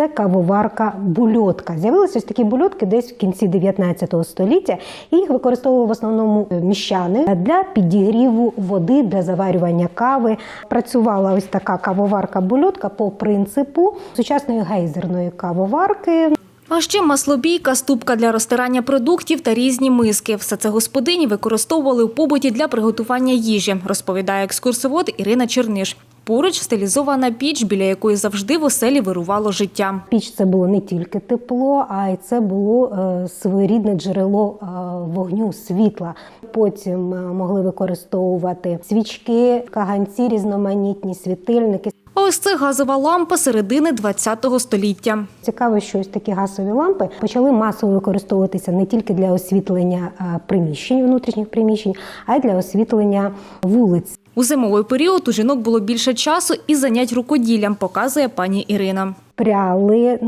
Це кавоварка бульотка. З'явилися ось такі бульотки десь в кінці 19 століття. І їх використовували в основному міщани для підігріву води для заварювання кави. Працювала ось така кавоварка бульотка по принципу сучасної гейзерної кавоварки. А ще маслобійка, ступка для розтирання продуктів та різні миски. Все це господині використовували у побуті для приготування їжі, розповідає екскурсовод Ірина Черниш. Поруч стилізована піч, біля якої завжди в оселі вирувало життя. Піч це було не тільки тепло, а й це було е, своєрідне джерело е, вогню, світла. Потім е, могли використовувати свічки, каганці, різноманітні світильники. Ось це газова лампа середини ХХ століття. Цікаво, що ось такі газові лампи почали масово використовуватися не тільки для освітлення е, приміщень, внутрішніх приміщень, а й для освітлення вулиць. У зимовий період у жінок було більше часу і занять рукоділлям, показує пані Ірина. Пряли е,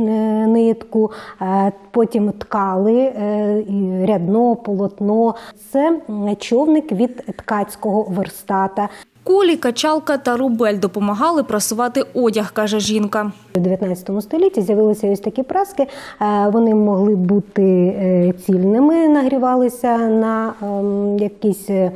нитку, е, потім ткали рядно, полотно. Це човник від ткацького верстата. Кулі, качалка та рубель допомагали прасувати одяг, каже жінка. У 19 столітті з'явилися ось такі праски. Е, Вони могли бути е, цільними, нагрівалися на ем, якійсь е,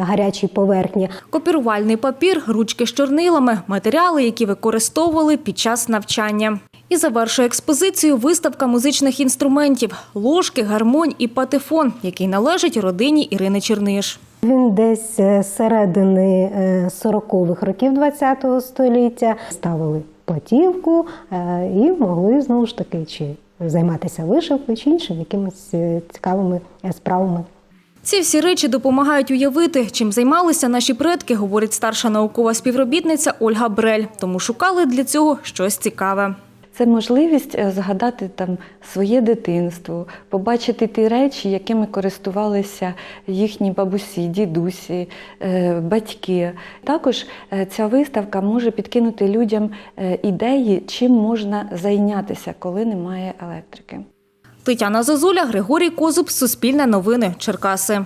гарячій поверхні. Копірувальний папір, ручки з чорнилами, матеріали, які використовували під час навчання. І завершує експозицію виставка музичних інструментів – ложки, гармонь і патефон, який належить родині Ірини Черниш. Він десь е, з середини е, 40-х років ХХ століття ставили платівку е, і могли знову ж таки чи займатися вишивкою, чи іншими якимись е, цікавими е, справами. Ці всі речі допомагають уявити, чим займалися наші предки, говорить старша наукова співробітниця Ольга Брель. Тому шукали для цього щось цікаве. Це можливість е, згадати там своє дитинство, побачити ті речі, якими користувалися їхні бабусі, дідусі, е, батьки. Також е, ця виставка може підкинути людям ідеї, чим можна зайнятися, коли немає електрики. Тетяна Зозуля, Григорій Козуб, Суспільне новини, Черкаси.